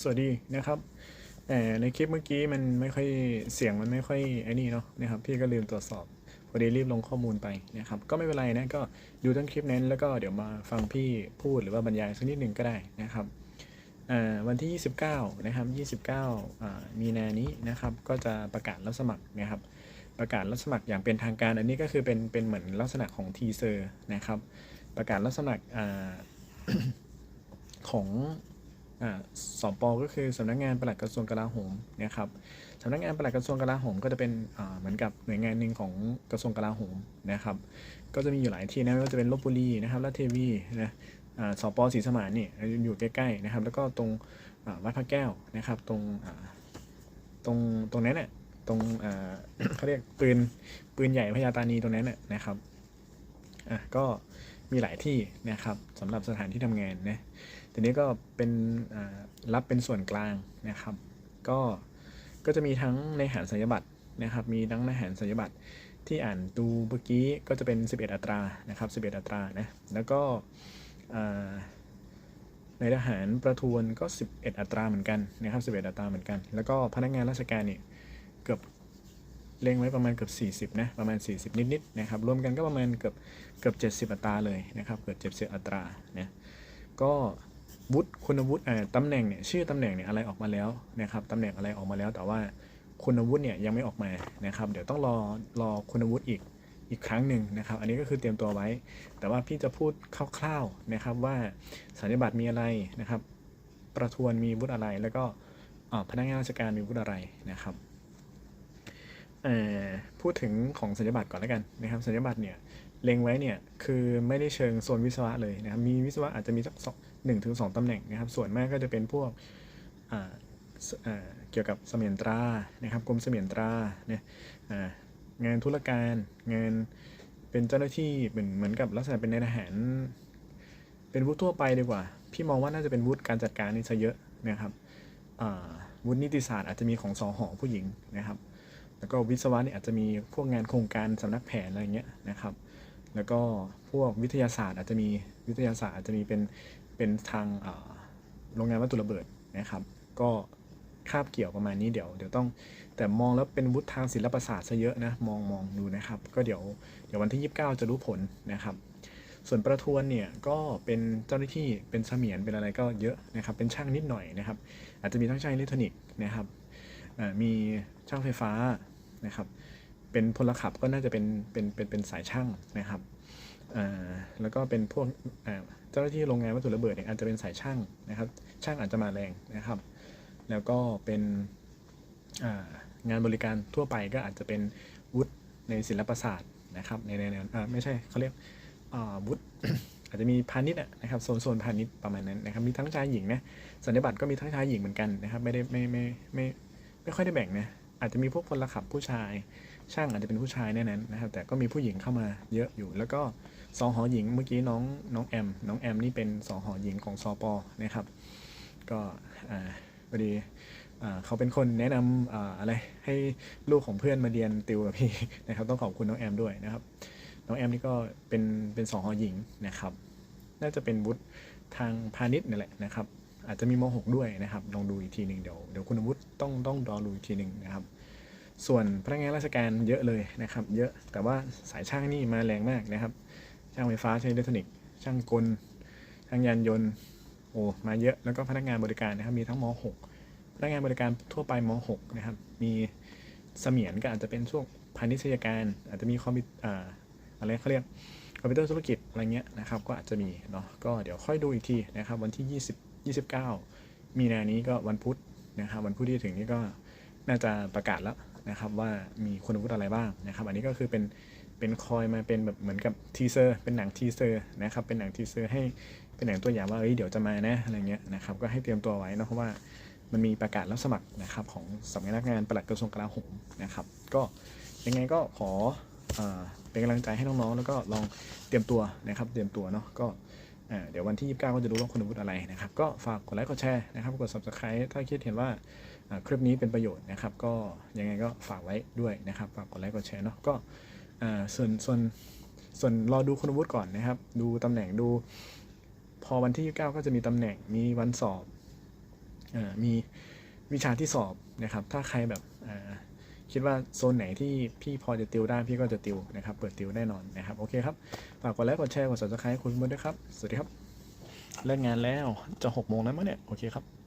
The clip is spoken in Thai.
สวัสดีนะครับแต่ในคลิปเมื่อกี้มันไม่ค่อยเสียงมันไม่ค่อยไอ้นี่เนาะนะครับพี่ก็ลืมตรวจสอบพอดีรีบลงข้อมูลไปนะครับก็ไม่เป็นไรนะก็ดูทั้งคลิปนั้นแล้วก็เดี๋ยวมาฟังพี่พูดหรือว่าบรรยายสักนิดหนึ่งก็ได้นะครับวันที่ 29 นะครับ 29อ่ามีนานี้นะครับก็จะประกาศรับสมัครนะครับประกาศรับสมัครอย่างเป็นทางการ อันนี้ก็คือเป็นเป็นเหมือนลักษณะของทีเซอร์นะครับประกาศรับสมัครของ สปก็คือสำนักงานปลัดกระทรวงกลาโหมนะครับสำนักงานปลัดกระทรวงกลาโหม ก็จะเป็นเหมือนกับหน่วยงานหนึ่งของกระทรวงกลาโหมนะครับ ก็จะมีอยู่หลายที่นะไม่ว่าจะเป็นลบบุรีนะครับราชเทวีนะอ่าสปศรีสมานนี่อยู่ใกล้ๆนะครับ แล้วก็ตรงวัดพระแก้วนะครับ ตรงตรงตรงนั้นน่ะตรงเขาเรียกปืนปืนใหญ่พญาตานีตรงนั้นน่ะนะครับอะก็มีหลายที่นะครับสำหรับสถานที่ทำงานนะ ทีนี้ก็เป็นรับเป็นส่วนกลางนะครับ ก็ก็จะมีทั้งในหารสัญญบัตรนะครับ มีทั้งในหารสัญญบัตรที่อ่านดูเมื่อกี้ก็จะเป็น 11 อัตรานะครับ 11 อัตรานะแล้วก็ในทหารประทวนก็ 11 อัตราเหมือนกันนะครับ11 อัตราเหมือนกัน แล้วก็พนักงานราชการเนี่ยเกือบเล็งไว้ประมาณเกือบ40นะประมาณ 40 นิดๆนะครับรวมกันก็ประมาณเกือบเกือบ70 อัตราเลยนะครับเกือบ70 อัตรานะก็ วุฒิคุณวุฒิอ่าตำแหน่งเนี่ยชื่อตำแหน่งเนี่ยอะไรออกมาแล้วนะครับตำแหน่งอะไรออกมาแล้ว แต่ว่าคุณวุฒิเนี่ยยังไม่ออกมานะครับ เดี๋ยวต้องรอรอคุณวุฒิอีกอีกครั้งหนึ่งนะครับ อันนี้ก็คือเตรียมตัวไว้ แต่ว่าพี่จะพูดคร่าวๆนะครับว่าสัญญบัตรมีอะไรนะครับ ประทวนมีวุฒิอะไร แล้วก็พนักงานราชการมีวุฒิอะไรนะครับพูดถึงของสัญญบัตรก่อนแล้วกันนะครับ สัญญบัตรเนี่ยเล็งไว้เนี่ยคือไม่ได้เชิงโซนวิศวะเลยนะครับมีวิศวะอาจจะมีสักหนึ่งถึงสองตำแหน่งนะครับ ส่วนมากก็จะเป็นพวกเกี่ยวกับเสมียนตรานะครับกรมเสมียนตราเนี่ยงานธุรการงานเป็นเจ้าหน้าที่เหมือนเหมือนกับลักษณะเป็นในายทหาร เป็นวุฒิทั่วไปดีกว่า พี่มองว่าน่าจะเป็นวุฒิการจัดการนี่ซะเยอะนะครับวุฒินิติศาสตร์อาจจะมีของสอหอผู้หญิงนะครับ แล้วก็วิศวะเนี่ยอาจจะมีพวกงานโครงการสำนักแผนอะไรเงี้ยนะครับ แล้วก็พวกวิทยาศาสตร์อาจจะมีวิทยาศาสตร์อาจจะมีเป็น เป็นทางโรงงานวัตถุระเบิดนะครับ ก็คาบเกี่ยวประมาณนี้เดี๋ยวเดี๋ยวต้องแต่มองแล้วเป็นวุฒิทางศิลปศาสตร์ซะเยอะนะมองมองดูนะครับ ก็เดี๋ยวเดี๋ยววันที่ 29 จะรู้ผลนะครับ ส่วนประทวนเนี่ยก็เป็นเจ้าหน้าที่เป็นเสมียนเป็นอะไรก็เยอะนะครับ เป็นช่างนิดหน่อยนะครับ อาจจะมีทั้งช่างอิเล็กทรอนิกส์นะครับมีช่างไฟฟ้านะครับ เป็นพลขับก็น่าจะเป็นเป็นเป็นเป็นสายช่างนะครับ แล้วก็เป็นพวกเจ้าหน้าที่โรงงานวัตถุระเบิดเนี่ยอาจจะเป็นสายช่างนะครับ ช่างอาจจะมาแรงนะครับ แล้วก็เป็นงานบริการทั่วไปก็อาจจะเป็นวุฒิในศิลปศาสตร์นะครับในในในไม่ใช่เขาเรียกวุฒิอาจจะมีพาณิชย์นะครับโซนโซนพาณิชย์ประมาณนั้นนะครับมีทั้งชายหญิงนะสัญญบัตรก็มีทั้งชายหญิงเหมือนกันนะครับไม่ได้ไม่ไม่ไม่ไม่ค่อยได้แบ่งนะ อาจจะมีพวกพลขับผู้ชาย ช่างอาจจะเป็นผู้ชายแน่นั้นนะครับแต่ก็มีผู้หญิงเข้ามาเยอะอยู่ แล้วก็สองหอหญิงเมื่อกี้น้องน้องแอมน้องแอมนี่เป็นสองหอหญิงของสปนะครับ ก็อ่าพอดีอ่าเขาเป็นคนแนะนำอ่าอะไรให้ลูกของเพื่อนมาเรียนติวกับพี่นะครับ ต้องขอบคุณน้องแอมด้วยนะครับ น้องแอมนี่ก็เป็นเป็นสองหอหญิงนะครับ น่าจะเป็นวุฒิทางพาณิชย์นี่แหละนะครับ อาจจะมีม .6 ด้วยนะครับ ลองดูอีกทีหนึ่งเดี๋ยวเดี๋ยวคุณวุฒิต้องต้องรอดูอีกทีหนึ่งนะครับ ส่วนพนักงานราชการเยอะเลยนะครับ เยอะแต่ว่าสายช่างนี่มาแรงมากนะครับ ช่างไฟฟ้าช่างอิเล็กทรอนิกส์ช่างกล ช่างยานยนต์โอ้มาเยอะแล้วก็พนักงานบริการนะครับ มีทั้งม .6 พนักงานบริการทั่วไปม .6 นะครับ มีเสมียนก็อาจจะเป็นช่วงพาณิชยการ อาจจะมีคอมพิวอ่าอะไรเขาเรียกคอมพิวเตอร์ธุรกิจอะไรเงี้ยนะครับ ก็อาจจะมีเนาะก็เดี๋ยวค่อยดูอีกทีนะครับ วันที่ 20 29 มีนานี้ก็วันพุธนะครับวันพุธที่ถึงนี้ก็น่าจะประกาศแล้วนะครับว่ามีคุณวุฒิอะไรบ้างนะครับ อันนี้ก็คือเป็นเป็นคอยมาเป็นแบบเหมือนกับทีเซอร์เป็นหนังทีเซอร์นะครับเป็นหนังทีเซอร์ให้เป็นหนังตัวอย่างว่าเอ้ยเดี๋ยวจะมานะอะไรเงี้ยนะครับก็ให้เตรียมตัวไว้นะเพราะว่ามันมีประกาศรับสมัครนะครับของสำนักงานปลัดกระทรวงกลาโหมนะครับ ก็ยังไงก็ขอเอ่อเป็นกำลังใจให้น้องๆ แล้วก็ลองเตรียมตัวนะครับ เตรียมตัวเนาะก็ เดี๋ยววันที่ 29 ก็จะรู้ว่าคุณวุฒิอะไรนะครับ ก็ฝากกดไลค์กดแชร์นะครับ กด subscribe ถ้าคิดเห็นว่าคลิปนี้เป็นประโยชน์นะครับ ก็ยังไงก็ฝากไว้ด้วยนะครับ ฝากกดไลค์กดแชร์เนาะ ก็ส่วนส่วนส่วนรอดูคุณวุฒิก่อนนะครับ ดูตำแหน่งดู พอวันที่ 29 ก็จะมีตำแหน่ง มีวันสอบอมีวิชาที่สอบนะครับ ถ้าใครแบบ คิดว่าโซนไหนที่พี่พอจะติวได้พี่ก็จะติวนะครับ เปิดติวแน่นอนนะครับ โอเคครับ ฝากกดไลค์ กดแชร์ กด subscribe ให้คุณเพื่อนด้วยครับ สวัสดีครับ เลิกงานแล้ว จะหกโมงแล้วมั้งเนี่ย โอเคครับ